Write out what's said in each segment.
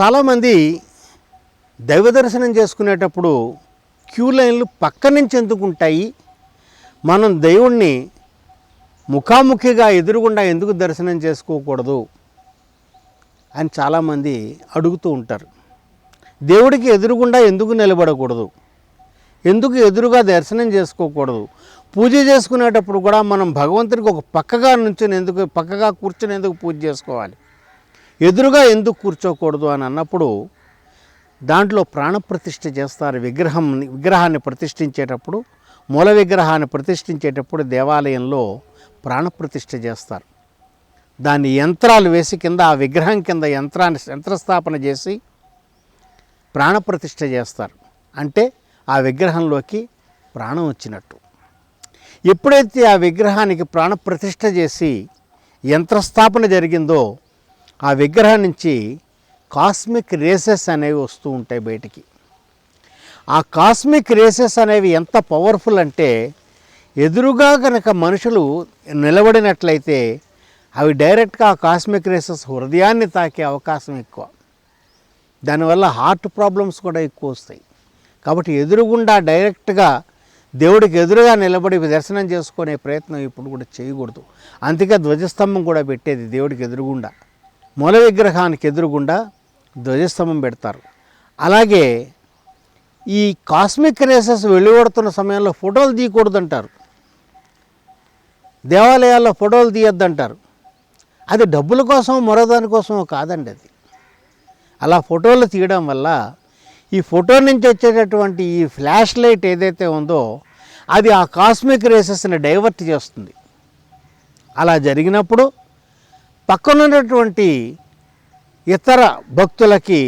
చాలామంది దైవ దర్శనం చేసుకునేటప్పుడు క్యూ లైన్లు పక్క నుంచి ఎందుకు ఉంటాయి? మనం దేవుణ్ణి ముఖాముఖిగా ఎదురుగుండా ఎందుకు దర్శనం చేసుకోకూడదు? అని చాలామంది అడుగుతూ ఉంటారు. దేవుడికి ఎదురుగుండా ఎందుకు నిలబడకూడదు? ఎందుకు ఎదురుగా దర్శనం చేసుకోకూడదు? పూజ చేసుకునేటప్పుడు కూడా మనం భగవంతుడికి ఒక పక్కగా నుంచుని ఎందుకు పక్కగా కూర్చొని ఎందుకు పూజ చేసుకోవాలి? ఎదురుగా ఎందుకు కూర్చోకూడదు అని అన్నప్పుడు దాంట్లో ప్రాణప్రతిష్ఠ చేస్తారు విగ్రహం విగ్రహాన్ని ప్రతిష్ఠించేటప్పుడు మూల విగ్రహాన్ని ప్రతిష్ఠించేటప్పుడు దేవాలయంలో ప్రాణప్రతిష్ఠ చేస్తారు. దాన్ని యంత్రాలు వేసి కింద ఆ విగ్రహం కింద యంత్రాన్ని యంత్రస్థాపన చేసి ప్రాణప్రతిష్ఠ చేస్తారు. అంటే ఆ విగ్రహంలోకి ప్రాణం వచ్చినట్టు. ఎప్పుడైతే ఆ విగ్రహానికి ప్రాణప్రతిష్ఠ చేసి యంత్రస్థాపన జరిగిందో ఆ విగ్రహం నుంచి కాస్మిక్ రేసెస్ అనేవి వస్తూ ఉంటాయి బయటికి. ఆ కాస్మిక్ రేసెస్ అనేవి ఎంత పవర్ఫుల్ అంటే ఎదురుగా కనుక మనుషులు నిలబడినట్లయితే అవి డైరెక్ట్గా ఆ కాస్మిక్ రేసెస్ హృదయాన్ని తాకే అవకాశం ఎక్కువ. దానివల్ల హార్ట్ ప్రాబ్లమ్స్ కూడా ఎక్కువ వస్తాయి. కాబట్టి ఎదురుగుండా డైరెక్ట్గా దేవుడికి ఎదురుగా నిలబడి దర్శనం చేసుకునే ప్రయత్నం ఇప్పుడు కూడా చేయకూడదు. అందుకే ధ్వజస్తంభం కూడా పెట్టేది దేవుడికి ఎదురుగుండా. మూల విగ్రహానికి ఎదురుగుండా ధ్వజస్తంభం పెడతారు. అలాగే ఈ కాస్మిక్ రేసెస్ వెలువడుతున్న సమయంలో ఫోటోలు తీయకూడదంటారు. దేవాలయాల్లో ఫోటోలు తీయొద్దంటారు. అది డబ్బుల కోసం మరో దానికోసం కాదండి అది. అలా ఫోటోలు తీయడం వల్ల ఈ ఫోటో నుంచి వచ్చేటటువంటి ఈ ఫ్లాష్ లైట్ ఏదైతే ఉందో అది ఆ కాస్మిక్ రేసెస్ని డైవర్ట్ చేస్తుంది. అలా జరిగినప్పుడు పక్కనున్నటువంటి ఇతర భక్తులకి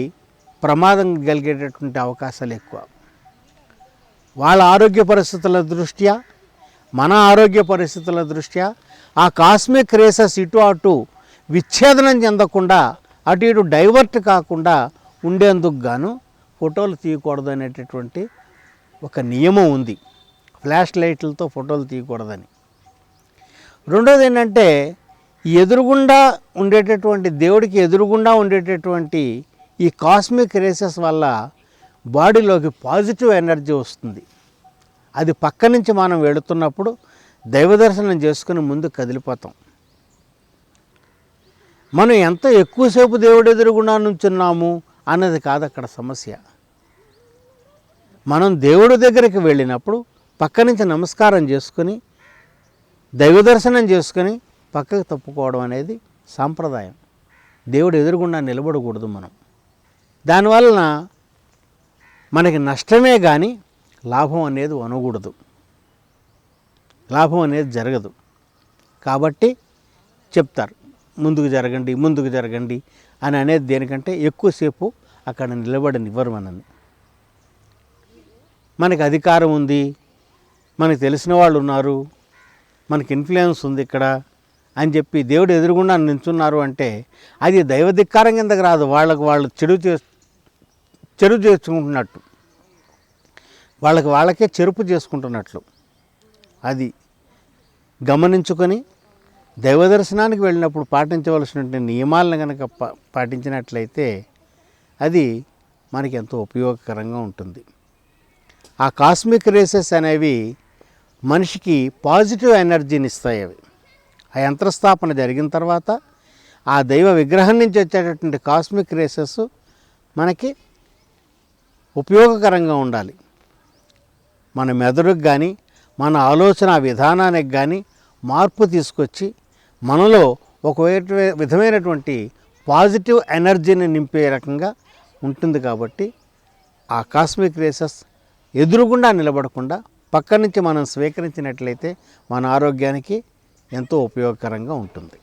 ప్రమాదం కలిగేటటువంటి అవకాశాలు ఎక్కువ. వాళ్ళ ఆరోగ్య పరిస్థితుల దృష్ట్యా మన ఆరోగ్య పరిస్థితుల దృష్ట్యా ఆ కాస్మిక్ రేసెస్ ఇటు అటు విచ్ఛేదనం చెందకుండా అటు ఇటు డైవర్ట్ కాకుండా ఉండేందుకు గాను ఫోటోలు తీయకూడదు అనేటటువంటి ఒక నియమం ఉంది. ఫ్లాష్ లైట్లతో ఫోటోలు తీయకూడదని. రెండోది ఏంటంటే ఎదురుగుండా ఉండేటటువంటి దేవుడికి ఎదురుగుండా ఉండేటటువంటి ఈ కాస్మిక్ రేసెస్ వల్ల బాడీలోకి పాజిటివ్ ఎనర్జీ వస్తుంది. అది పక్క నుంచి మనం వెళుతున్నప్పుడు దైవ దర్శనం చేసుకుని ముందు కదిలిపోతాం. మనం ఎంత ఎక్కువసేపు దేవుడు ఎదురుగుండా నుంచున్నాము అన్నది కాదు అక్కడ సమస్య. మనం దేవుడి దగ్గరికి వెళ్ళినప్పుడు పక్క నుంచి నమస్కారం చేసుకుని దైవ దర్శనం చేసుకుని పక్కకు తప్పుకోవడం అనేది సాంప్రదాయం. దేవుడు ఎదురుగుండా నిలబడకూడదు మనం. దానివలన మనకి నష్టమే కానీ లాభం అనేది అనకూడదు లాభం అనేది జరగదు. కాబట్టి చెప్తారు ముందుకు జరగండి ముందుకు జరగండి అని అనేది దేనికంటే ఎక్కువసేపు అక్కడ నిలబడనివ్వరు మనల్ని. మనకి అధికారం ఉంది మనకు తెలిసిన వాళ్ళు ఉన్నారు మనకి ఇన్ఫ్లుయెన్స్ ఉంది ఇక్కడ అని చెప్పి దేవుడు ఎదురుగుండా నించున్నారు అంటే అది దైవధిక్కారం కిందకి రాదు. వాళ్ళకు వాళ్ళు చెడు చే చెడు చేసుకుంటున్నట్టు. వాళ్ళకి వాళ్ళకే చెరుపు చేసుకుంటున్నట్లు. అది గమనించుకొని దైవ దర్శనానికి వెళ్ళినప్పుడు పాటించవలసినటువంటి నియమాలను కనుక పాటించినట్లయితే అది మనకి ఎంతో ఉపయోగకరంగా ఉంటుంది. ఆ కాస్మిక్ రేసెస్ అనేవి మనిషికి పాజిటివ్ ఎనర్జీని ఇస్తాయి అవి. ఆ యంత్రస్థాపన జరిగిన తర్వాత ఆ దైవ విగ్రహం నుంచి వచ్చేటటువంటి కాస్మిక్ రేసెస్ మనకి ఉపయోగకరంగా ఉండాలి. మన మెదడుకు కానీ మన ఆలోచన విధానానికి కానీ మార్పు తీసుకొచ్చి మనలో ఒక విధమైనటువంటి పాజిటివ్ ఎనర్జీని నింపే రకంగా ఉంటుంది కాబట్టి ఆ కాస్మిక్ రేసెస్ ఎదురుగుండా నిలబడకుండా పక్క నుంచి మనం స్వీకరించినట్లయితే మన ఆరోగ్యానికి ఎంతో ఉపయోగకరంగా ఉంటుంది.